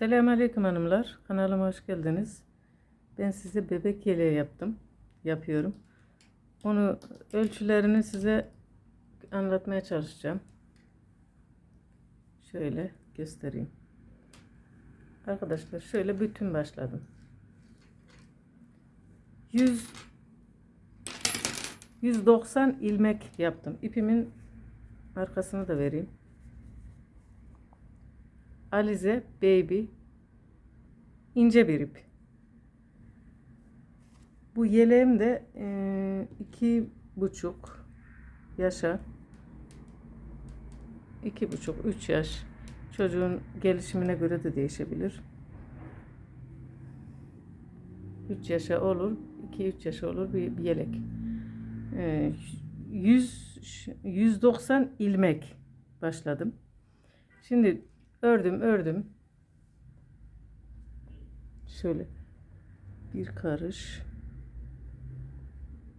Selamünaleyküm hanımlar. Kanalıma hoş geldiniz. Ben size bebek yeleği yaptım. Yapıyorum. Onu ölçülerini size anlatmaya çalışacağım. Şöyle göstereyim. Arkadaşlar şöyle bütün başladım. 100 190 ilmek yaptım. İpimin arkasını da vereyim. Alize Baby ince bir ip. Bu yeleğim de eee, iki buçuk yaşa iki buçuk üç yaş çocuğun gelişimine göre de değişebilir. 3 yaşa olur, 2-3 yaşa olur bir, bir yelek. Ee, 100 190 ilmek başladım. Şimdi ördüm, ördüm. Şöyle bir karış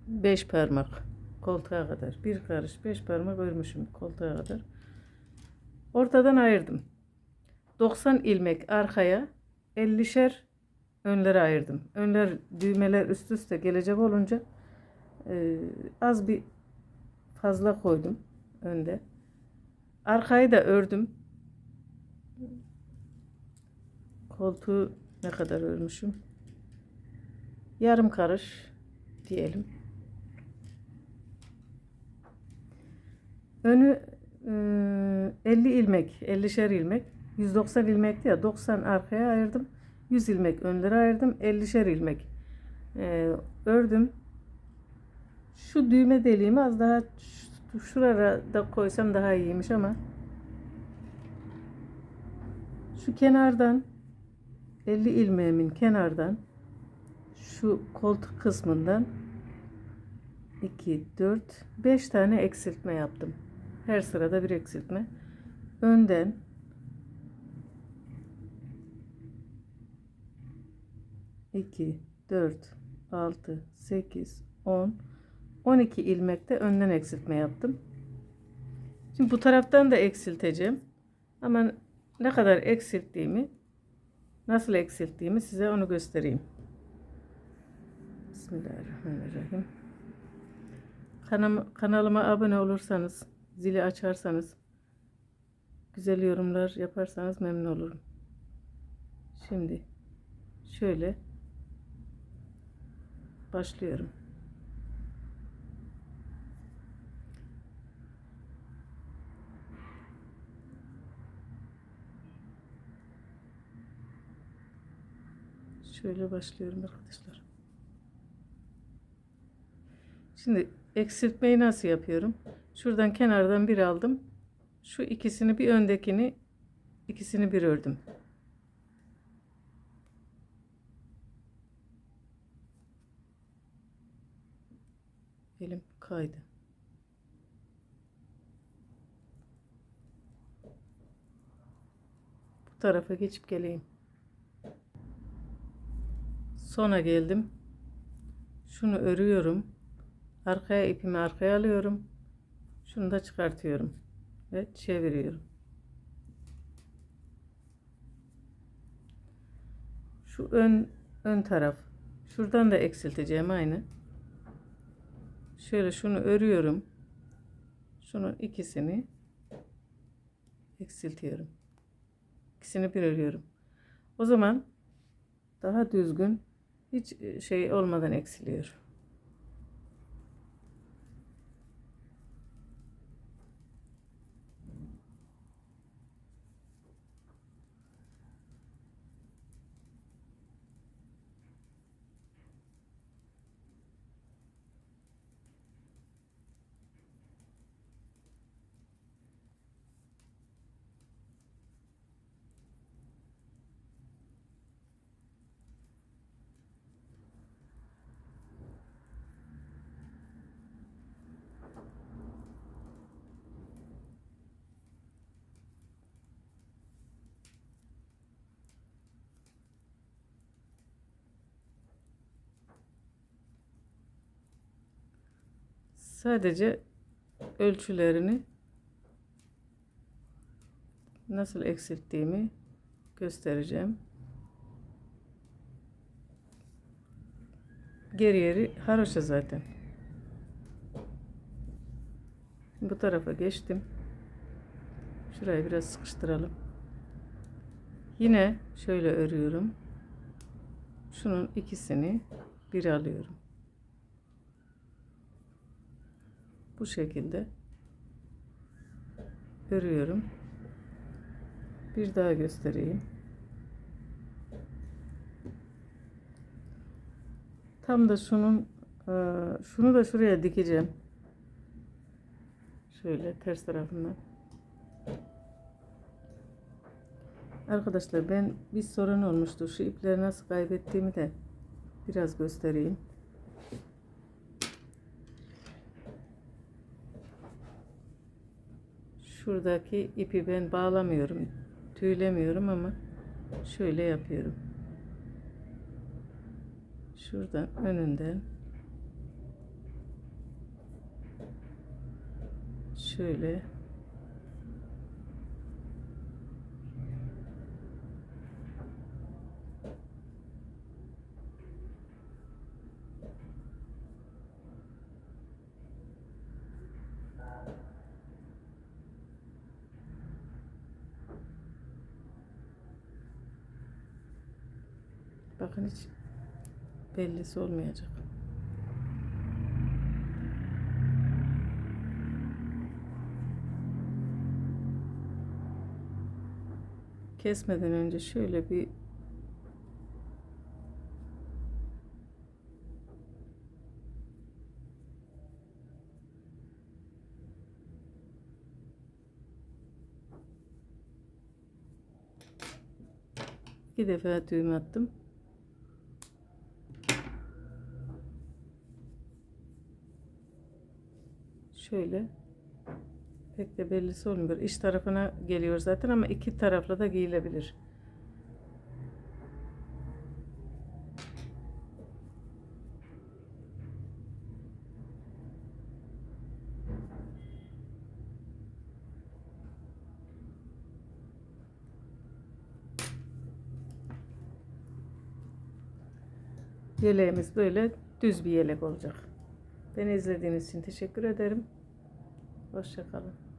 5 parmak koltuğa kadar. Bir karış 5 parmak örmüşüm koltuğa kadar. Ortadan ayırdım. 90 ilmek arkaya 50'şer önlere ayırdım. Önler düğmeler üst üste gelecek olunca e, az bir fazla koydum önde. Arkayı da ördüm. Koltuğu ne kadar örmüşüm? Yarım karış diyelim. Önü e, 50 ilmek, 50'şer ilmek. 190 ilmekti ya 90 arkaya ayırdım. 100 ilmek önlere ayırdım. 50'şer ilmek e, ördüm. Şu düğme deliğimi az daha ş- şuraya da koysam daha iyiymiş ama şu kenardan 50 ilmeğimin kenardan şu koltuk kısmından 2 4 5 tane eksiltme yaptım. Her sırada bir eksiltme. Önden iki, dört, altı, sekiz, on, on iki ilmekte önden eksiltme yaptım. Şimdi bu taraftan da eksilteceğim. Ama ne kadar eksilttiğimi, nasıl eksilttiğimi size onu göstereyim. Bismillahirrahmanirrahim. Kanam, kanalıma abone olursanız, zili açarsanız, güzel yorumlar yaparsanız memnun olurum. Şimdi şöyle başlıyorum. Şöyle başlıyorum arkadaşlar. Şimdi eksiltmeyi nasıl yapıyorum? Şuradan kenardan bir aldım. Şu ikisini bir öndekini ikisini bir ördüm. Elim kaydı. Bu tarafa geçip geleyim. Sona geldim. Şunu örüyorum. Arkaya ipimi arkaya alıyorum. Şunu da çıkartıyorum. Ve çeviriyorum. Şu ön ön taraf. Şuradan da eksilteceğim aynı. Şöyle şunu örüyorum. Şunun ikisini eksiltiyorum. İkisini bir örüyorum. O zaman daha düzgün hiç şey olmadan eksiliyor. Sadece ölçülerini nasıl eksilttiğimi göstereceğim. Geri yeri haroşa zaten. Bu tarafa geçtim. Şurayı biraz sıkıştıralım. Yine şöyle örüyorum. Şunun ikisini bir alıyorum. Bu şekilde örüyorum. Bir daha göstereyim. Tam da şunun eee, şunu da şuraya dikeceğim. Şöyle ters tarafından. Arkadaşlar ben bir sorun olmuştu. Şu ipleri nasıl kaybettiğimi de biraz göstereyim. Şuradaki ipi ben bağlamıyorum. Tüylemiyorum ama şöyle yapıyorum. Şuradan önünden şöyle bakın hiç bellisi olmayacak. Kesmeden önce şöyle bir iki defa düğüm attım. Şöyle pek de bellisi olmuyor. İç tarafına geliyor zaten ama iki tarafla da giyilebilir. Yeleğimiz böyle düz bir yelek olacak. Beni izlediğiniz için teşekkür ederim. Hoşçakalın.